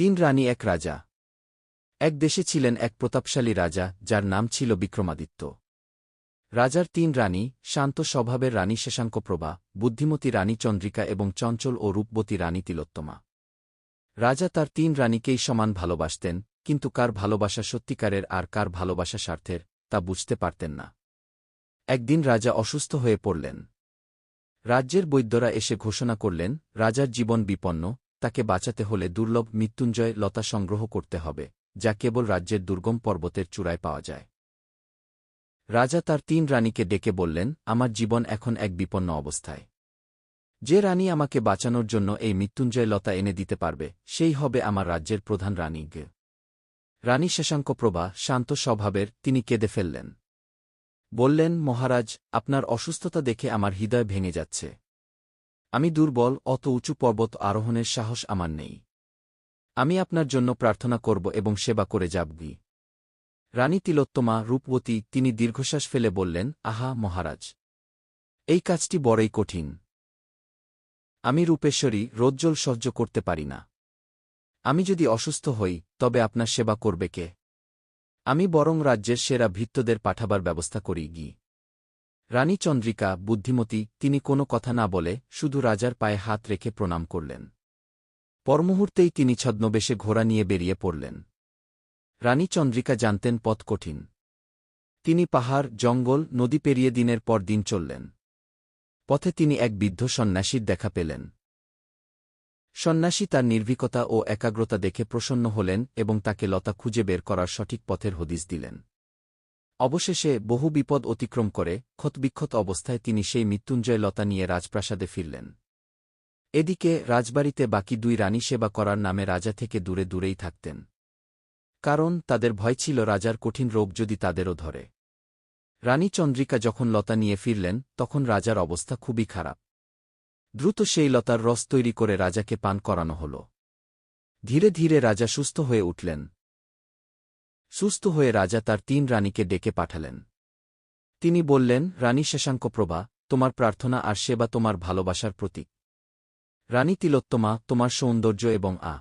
তিন রানী এক রাজা। এক দেশে ছিলেন এক প্রতাপশালী রাজা, যার নাম ছিল বিক্রমাদিত্য। রাজার তিন রানী, শান্ত স্বভাবের রানী শশাঙ্কপ্রভা, বুদ্ধিমতী রানী চন্দ্রিকা এবং চঞ্চল ও রূপবতী রানী তিলোত্তমা। রাজা তার তিন রানীকেই সমান ভালোবাসতেন, কিন্তু কার ভালোবাসা সত্যিকারের আর কার ভালোবাসা স্বার্থের, তা বুঝতে পারতেন না। একদিন রাজা অসুস্থ হয়ে পড়লেন। রাজ্যের বৈদ্যরা এসে ঘোষণা করলেন, রাজার জীবন বিপন্ন তাকে বাঁচাতে হলে দুর্লভ মৃত্যুঞ্জয় লতা সংগ্রহ করতে হবে, যা কেবল রাজ্যের দুর্গম পর্বতের চূড়ায় পাওয়া যায়। রাজা তার তিন রানীকে ডেকে বললেন, আমার জীবন এখন এক বিপন্ন অবস্থায়। যে রানী আমাকে বাঁচানোর জন্য এই মৃত্যুঞ্জয় লতা এনে দিতে পারবে, সেই হবে আমার রাজ্যের প্রধান রানী রানী শশাঙ্কপ্রভা শান্ত স্বভাবের তিনি কেঁদে ফেললেন। বললেন, মহারাজ, আপনার অসুস্থতা দেখে আমার হৃদয় ভেঙে যাচ্ছে। আমি দুর্বল, অত উঁচু পর্বত আরোহণের সাহস আমার নেই। আমি আপনার জন্য প্রার্থনা করব এবং সেবা করে যাবগি। রানী তিলোত্তমা রূপবতী তিনি দীর্ঘশ্বাস ফেলে বললেন, আহা, মহারাজ! এই কাজটি বড়ই কঠিন। আমি রূপেশ্বরী, রোজ্জ্বল সহ্য করতে পারি না। আমি যদি অসুস্থ হই, তবে আপনার সেবা করবে কে? আমি বরং রাজ্যের সেরা ভৃত্যদের পাঠাবার ব্যবস্থা করি গি। রানী চন্দ্রিকা, বুদ্ধিমতী, তিনি কোনো কথা না বলে শুধু রাজার পায়ে হাত রেখে প্রণাম করলেন। পরমুহূর্তেই তিনি ছদ্মবেশে ঘোড়া নিয়ে বেরিয়ে পড়লেন। রানী চন্দ্রিকা জানতেন পথ কঠিন। তিনি পাহাড়, জঙ্গল, নদী পেরিয়ে দিনের পর দিন চললেন। পথে তিনি এক বৃদ্ধ সন্ন্যাসীর দেখা পেলেন। সন্ন্যাসী তার নির্ভীকতা ও একাগ্রতা দেখে প্রসন্ন হলেন এবং তাকে লতা খুঁজে বের করার সঠিক পথের হদিস দিলেন। অবশেষে বহু বিপদ অতিক্রম করে ক্ষতবিক্ষত অবস্থায় তিনি সেই মৃত্যুঞ্জয় লতা নিয়ে রাজপ্রাসাদে ফিরলেন। এদিকে রাজবাড়িতে বাকি দুই রানী সেবা করার নামে রাজা থেকে দূরে দূরেই থাকতেন। কারণ তাদের ভয় ছিল রাজার কঠিন রোগ যদি তাদেরও ধরে। রানী চন্দ্রিকা যখন লতা নিয়ে ফিরলেন, তখন রাজার অবস্থা খুবই খারাপ। দ্রুত সেই লতার রস তৈরি করে রাজাকে পান করানো হল। ধীরে ধীরে রাজা সুস্থ হয়ে উঠলেন। সুস্থ হয়ে রাজা তার তিন রানীকে ডেকে পাঠালেন। তিনি বললেন, রানী শশাঙ্কপ্রভা তোমার প্রার্থনা আর সেবা তোমার ভালোবাসার প্রতীক। রানী তিলোত্তমা, তোমার সৌন্দর্য এবং আ